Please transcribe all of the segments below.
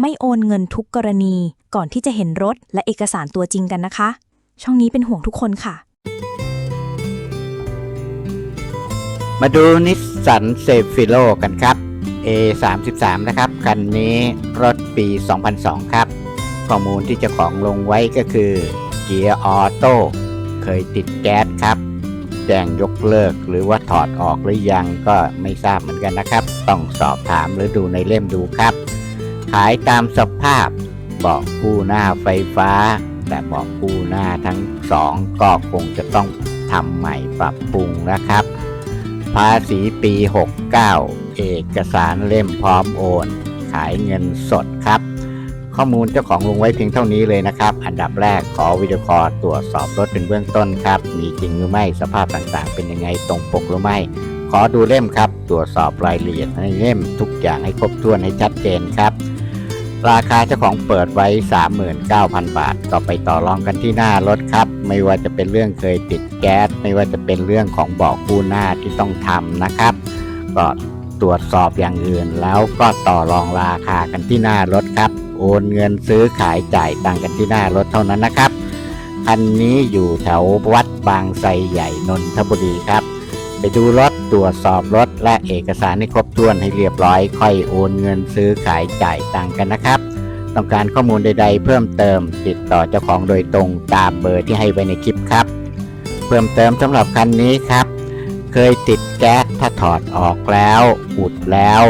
ไม่โอนเงินทุกกรณี ก่อนที่จะเห็นรถและเอกสารตัวจริงกันนะคะ ช่องนี้เป็นห่วงทุกคนค่ะ มาดูนิสสันเซฟิโลกันครับ A33 นะครับ คันนี้รถปี 2002 ครับ ข้อมูลที่เจ้าของลงไว้ก็คือเกียร์ออโต้เคยติดแก๊สครับแจ้งยกเลิกหรือว่าถอดออกหรือยังก็ไม่ทราบเหมือนกันนะครับ ต้องสอบถามหรือดูในเล่มดูครับ ขายตามสภาพบาะคู่หน้าไฟฟ้า แต่บาะคู่หน้าทั้งสองก็คงจะต้องทำใหม่ปรับปรุงนะครับ ภาษีปี 69 เอกสารเล่มพร้อมโอน ขายเงินสดครับ ข้อมูลเจ้าของลงไว้เพียงเท่านี้เลยนะครับ อันดับแรกขอวิดีโอคอลตรวจสอบรถเป็นเบื้องต้นครับ มีจริงหรือไม่สภาพต่างๆ เป็นยังไงตรงปกหรือไม่ ขอดูเล่มครับ ตรวจสอบรายละเอียดในเล่มทุกอย่างให้ครบถ้วนให้ชัดเจนครับ ราคาเจ้าของเปิดไว้ 39,000 บาท ก็ไปต่อรองกันที่หน้ารถครับ ไม่ว่าจะเป็นเรื่องเคยติดแก๊ส ไม่ว่าจะเป็นเรื่องของเบาะคู่หน้าที่ต้องทำนะครับ ก็ตรวจสอบอย่างอื่นแล้วก็ต่อรองราคากันที่หน้ารถครับ โอนเงินซื้อขายจ่ายตังกันที่หน้ารถเท่านั้นนะครับคันนี้อยู่แถววัดบางไทรใหญ่นนทบุรีครับ ไปดูรถ ตรวจสอบรถและเอกสารให้ครบถ้วนให้เรียบร้อย ค่อยโอนเงินซื้อขายจ่ายตังกันนะครับ ต้องการข้อมูลใด ๆ เพิ่มเติมติดต่อเจ้าของโดยตรงตามเบอร์ที่ให้ไว้ในคลิปครับ เพิ่มเติมสำหรับคันนี้ครับ เคยติดแก๊สถ้าถอดออกแล้วอุดแล้ว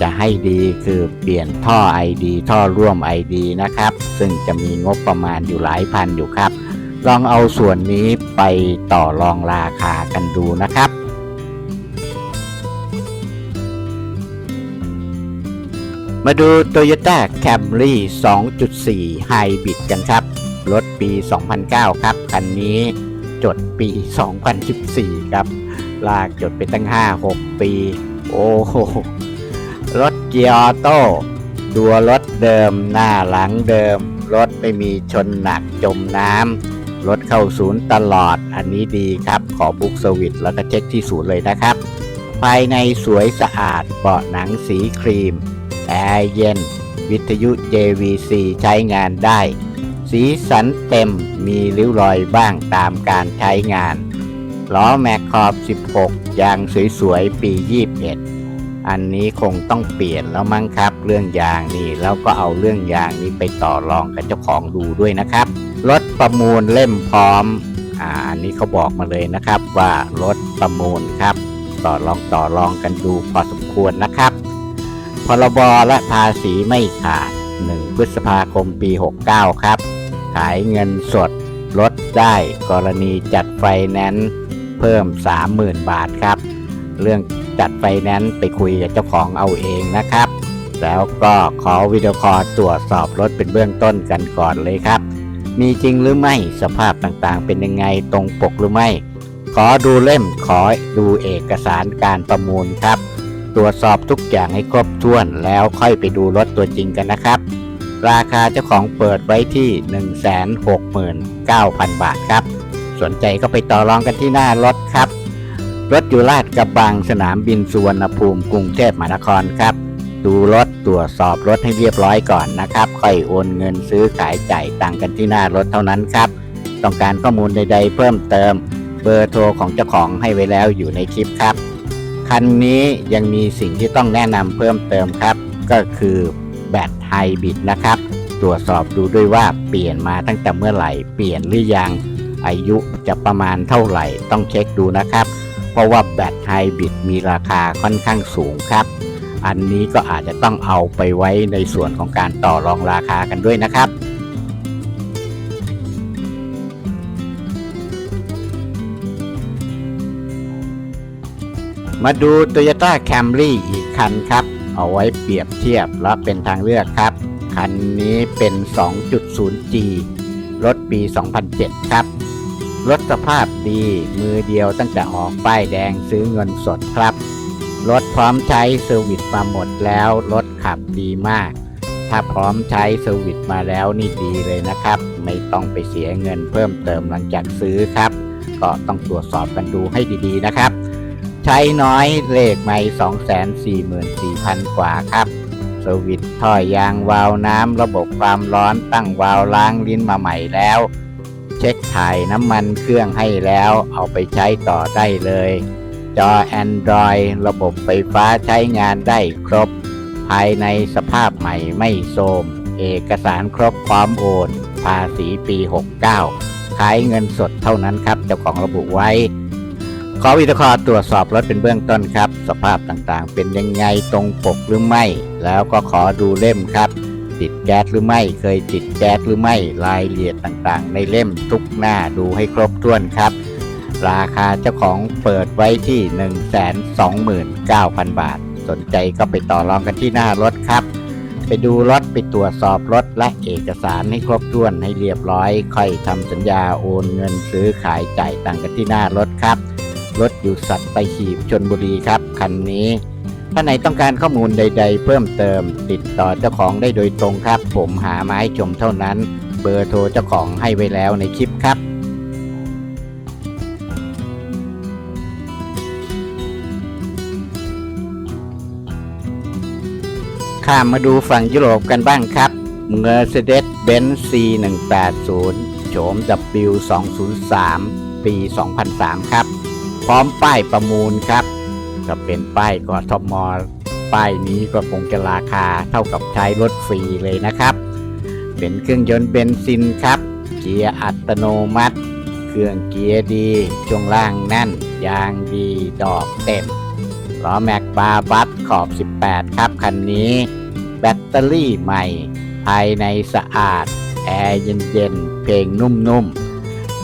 จะให้ดีคือเปลี่ยนท่อ ID ท่อร่วม ID นะครับ ซึ่งจะมีงบประมาณอยู่หลายพันอยู่ครับ ลองเอาส่วนนี้ไปต่อรองราคากันดูนะครับ มาดู Toyota Camry 2.4 Hybrid กันครับ รถปี 2009 ครับ คันนี้จดปี 2014 ครับ ลากจดไปตั้ง 5-6 ปี โอ้โห รถเกียร์ออโต้ตัวรถเดิมหน้าหลังเดิม รถไม่มีชนหนักจมน้ำรถเข้าศูนย์ตลอดอันนี้ดีครับ ขอบุ๊กสวิตแล้วก็เช็คที่ศูนย์เลยนะครับ ภายในสวยสะอาดเบาะหนังสีครีม แอร์เย็น วิทยุ JVC ใช้งานได้ สีสันเต็มมีริ้วรอยบ้างตามการใช้งานล้อแม็กขอบ 16 ยางสวยๆ ปี 21 อันนี้คงต้องเปลี่ยนแล้วมั้งครับ เรื่องยางนี่แล้วก็เอาเรื่องยางนี้ไปต่อรองกับเจ้าของดูด้วยนะครับ รถประมูลเล่มพร้อมอ่าอันนี้เขาบอกมาเลยนะครับว่ารถประมูลครับ ต่อรองต่อรองกันดูพอสมควรนะครับ รบและภาษีไม่ขาด 1 พฤษภาคมปี 69 ครับ ขายเงินสดลดได้กรณีจัดไฟแนนซ์เพิ่ม 30,000 บาทครับ เรื่องจัดไฟแนนซ์ไปคุยกับเจ้าของเอาเองนะครับ แล้วก็ขอวิดีโอคอลตรวจสอบรถเป็นเบื้องต้นกันก่อนเลยครับ มีจริงหรือไม่สภาพต่างๆ เป็นยังไงตรงปกหรือไม่ ขอดูเล่มขอดูเอกสารการประมูลครับ ตรวจสอบทุกอย่างให้ครบถ้วนแล้วค่อยไปดูรถตัวจริงกันนะครับ ราคาเจ้าของเปิดไว้ที่ 169,000 บาทครับ สนใจก็ไปต่อรองกันที่หน้ารถครับ รถอยู่ลาดกระบังสนามบินสุวรรณภูมิกรุงเทพมหานครครับ ดูรถตรวจสอบรถให้เรียบร้อยก่อนนะครับ ค่อยโอนเงินซื้อขายจ่ายตังค์กันที่หน้ารถเท่านั้นครับ ต้องการข้อมูลใด ๆ เพิ่มเติม เบอร์โทรของเจ้าของให้ไว้แล้วอยู่ในคลิปครับ คันนี้ยังมีสิ่งที่ต้องแนะนำเพิ่มเติมครับ ก็คือแบตไฮบริดนะครับ ตรวจสอบดูด้วยว่าเปลี่ยนมาตั้งแต่เมื่อไหร่ เปลี่ยนหรือยัง อายุจะประมาณเท่าไหร่ ต้องเช็คดูนะครับ เพราะว่าแบตไฮบริดมีราคาค่อนข้างสูงครับ อันนี้ก็อาจจะต้องเอาไปไว้ในส่วนของการต่อรองราคากันด้วยนะครับ มาดู Toyota Camry อีกคันครับ เอาไว้เปรียบเทียบและเป็นทางเลือกครับ คันนี้เป็น 2.0G รถปี 2007 ครับ รถสภาพดีมือเดียวตั้งแต่ออกป้ายแดงซื้อเงินสดครับ รถพร้อมใช้เซอร์วิสมาหมดแล้ว รถขับดีมาก ถ้าพร้อมใช้เซอร์วิสมาแล้วนี่ดีเลยนะครับ ไม่ต้องไปเสียเงินเพิ่มเติมหลังจากซื้อครับ ก็ต้องตรวจสอบกันดูให้ดีๆนะครับ ใช้น้อยเลขไม่244,000 กว่าครับ สวิตท่อยางวาล์วน้ำระบบความร้อนตั้งวาล์วล้างลิ้นมาใหม่แล้ว เช็คถ่ายน้ำมันเครื่องให้แล้วเอาไปใช้ต่อได้เลย จอ Android ระบบไฟฟ้าใช้งานได้ครบ ภายในสภาพใหม่ไม่โทรมเอกสารครบพร้อมโอน ภาษีปี 69 ขายเงินสดเท่านั้นครับ เจ้าของระบุไว้ ขอวิทยาตรวจสอบรถเป็นเบื้องต้นครับ สภาพต่างๆ เป็นยังไงตรงปกหรือไม่ แล้วก็ขอดูเล่มครับ ติดแก๊สหรือไม่เคยติดแก๊สหรือไม่รายละเอียดต่างๆ ในเล่มทุกหน้าดูให้ครบถ้วนครับ ราคาเจ้าของเปิดไว้ที่ 129,000 บาท สนใจก็ไปต่อรองกันที่หน้ารถครับ ไปดูรถไปตรวจสอบรถและเอกสารให้ครบถ้วนให้เรียบร้อย ค่อยทำสัญญาโอนเงินซื้อขายจ่ายตังกันที่หน้ารถครับ รถอยู่สัตไปขีบชนบุรีครับ คันนี้ ถ้าไหนต้องการข้อมูลใด ๆ เพิ่มเติม ติดต่อเจ้าของได้โดยตรงครับ ผมหามาให้ชมเท่านั้น เบอร์โทรเจ้าของให้ไว้แล้วในคลิปครับข้ามมาดูฝั่งยุโรปกันบ้างครับ Mercedes-Benz C180 โฉม W203 ปี 2003 ครับ พร้อมป้ายประมูลครับ ก็เป็นป้ายกทมป้ายนี้ก็คงจะราคาเท่ากับใช้รถฟรีเลยนะครับ เป็นเครื่องยนต์เบนซินครับ เกียร์อัตโนมัติ เครื่องเกียร์ดีช่วงล่างแน่น ยางดีดอกเต็มล้อแม็กบาบัสขอบ 18 ครับคันนี้ แบตเตอรี่ใหม่ ภายในสะอาด แอร์เย็นๆ เพลงนุ่มๆ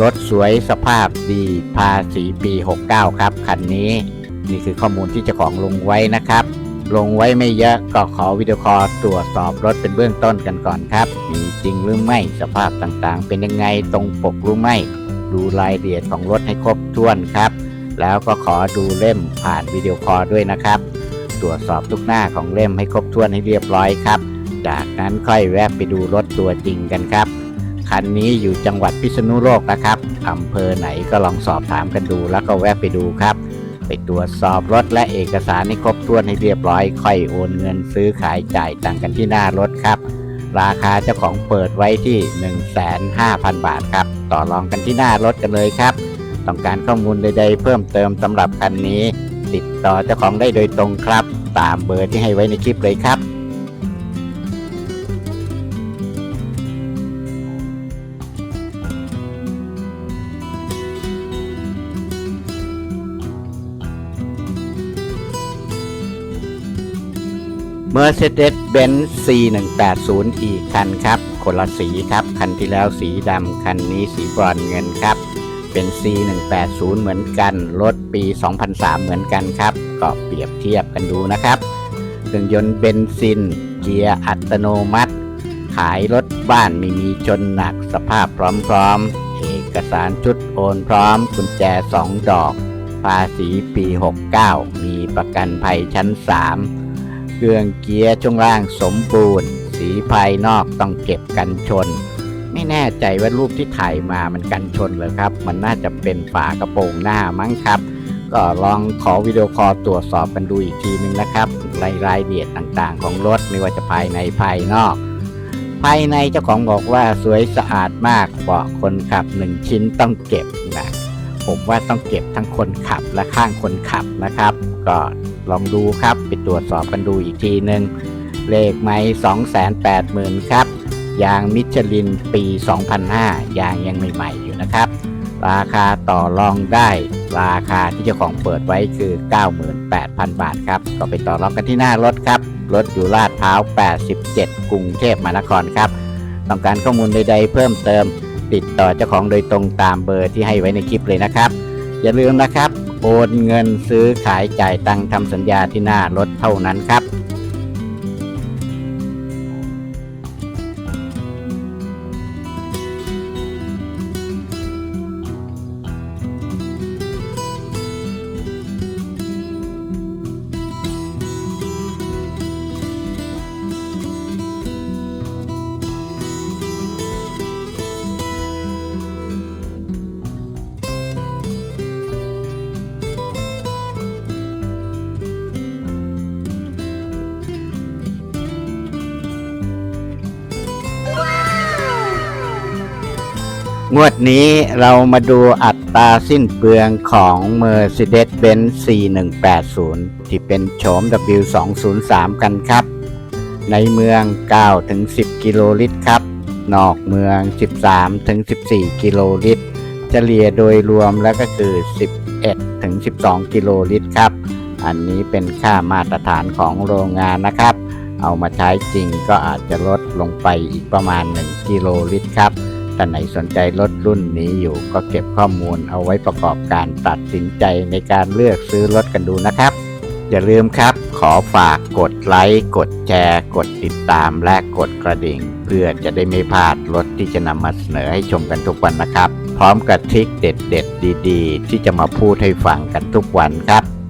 รถสวยสภาพดีภาษีปี 69 ครับ คันนี้ นี่คือข้อมูลที่เจ้าของลงไว้นะครับ ลงไว้ไม่เยอะก็ขอวิดีโอคอลตรวจสอบรถเป็นเบื้องต้นกันก่อนครับ มีจริงหรือไม่สภาพต่างๆ เป็นยังไงตรงปกหรือไม่ ดูรายละเอียดของรถให้ครบถ้วนครับ แล้วก็ขอดูเล่มผ่านวิดีโอคอลด้วยนะครับ ตรวจสอบทุกหน้าของเล่มให้ครบถ้วนให้เรียบร้อยครับ จากนั้นค่อยแวะไปดูรถตัวจริงกันครับ คันนี้อยู่จังหวัดพิษณุโลกนะครับอำเภอไหนก็ลองสอบถามกันดูแล้วก็แวะไปดูครับ ไปตรวจสอบรถและเอกสารให้ครบถ้วนให้เรียบร้อย ค่อยโอนเงินซื้อขายจ่ายต่างกันที่หน้ารถครับ ราคาเจ้าของเปิดไว้ที่ 1,500,000 บาทครับ ต่อรองกันที่หน้ารถกันเลยครับ ต้องการข้อมูลใดๆ เพิ่มเติมสำหรับคันนี้ ติดต่อเจ้าของได้โดยตรงครับ ตามเบอร์ที่ให้ไว้ในคลิปเลยครับ Mercedes-Benz C180 อีกคันครับ คนละสีครับ คันที่แล้วสีดำ คันนี้สีบรอนซ์เงินครับ เป็น C180 เหมือนกัน รถปี 2003 เหมือนกันครับ ก็เปรียบเทียบกันดูนะครับเครื่องยนต์เบนซิน เกียร์อัตโนมัติ ขายรถบ้านไม่มีชนหนัก สภาพพร้อมๆ เอกสารชุดโอนพร้อม กุญแจ 2 ดอก ภาษีปี 69 มีประกันภัยชั้น 3 เครื่องเกียร์ช่วงล่างสมบูรณ์ สีภายนอกต้องเก็บกันชน ไม่แน่ใจว่ารูปที่ถ่ายมามันกันชนหรือครับ มันน่าจะเป็นฝากระโปรงหน้ามั้งครับ ก็ลองขอวิดีโอคอลตรวจสอบกันดูอีกทีนึงนะครับรายรายละเอียดต่างๆ ของรถไม่ว่าจะภายในภายนอก ภายในเจ้าของบอกว่าสวยสะอาดมากเบาะคนขับหนึ่งชิ้นต้องเก็บนะผมว่าต้องเก็บทั้งคนขับและข้างคนขับนะครับ ก็ ลองดูครับ ไปตรวจสอบกันดูอีกทีหนึ่งเลขไม้280,000 ครับ ยางมิชลินปี 2005 ยางยังใหม่ๆอยู่นะครับ ราคาต่อรองได้ ราคาที่เจ้าของเปิดไว้คือ 98,000 บาทครับ ก็ไปต่อรองกันที่หน้ารถครับ รถอยู่ลาดพร้าว 87 กรุงเทพมหานครครับ ต้องการข้อมูลใดๆเพิ่มเติม ติดต่อเจ้าของโดยตรงตามเบอร์ที่ให้ไว้ในคลิปเลยนะครับ อย่าลืมนะครับ โอนเงินซื้อขายจ่ายตังค์ทำสัญญาที่หน้ารถเท่านั้นครับ งวดนี้เรามาดูอัตราสิ้นเปลืองของ Mercedes-Benz C180 ที่เป็นโฉม W203 กันครับ ในเมือง 9-10 กิโลลิตรครับ นอกเมือง 13-14 กิโลลิตร เฉลี่ยโดยรวมแล้วก็คือ 11-12 กิโลลิตรครับ อันนี้เป็นค่ามาตรฐานของโรงงานนะครับ เอามาใช้จริงก็อาจจะลดลงไปอีกประมาณ 1 กิโลลิตรครับ ท่านไหนสนใจรถรุ่นนี้อยู่ก็เก็บข้อมูลเอาไว้ประกอบการตัดสินใจในการเลือกซื้อรถกันดูนะครับ อย่าลืมครับ ขอฝากกดไลค์กดแชร์ กดติดตามและกดกระดิ่ง เพื่อจะได้ไม่พลาดรถที่จะนำมาเสนอให้ชมกันทุกวันนะครับ พร้อมกับทริคเด็ด ๆ ดี ๆ ที่จะมาพูดให้ฟังกันทุกวันครับ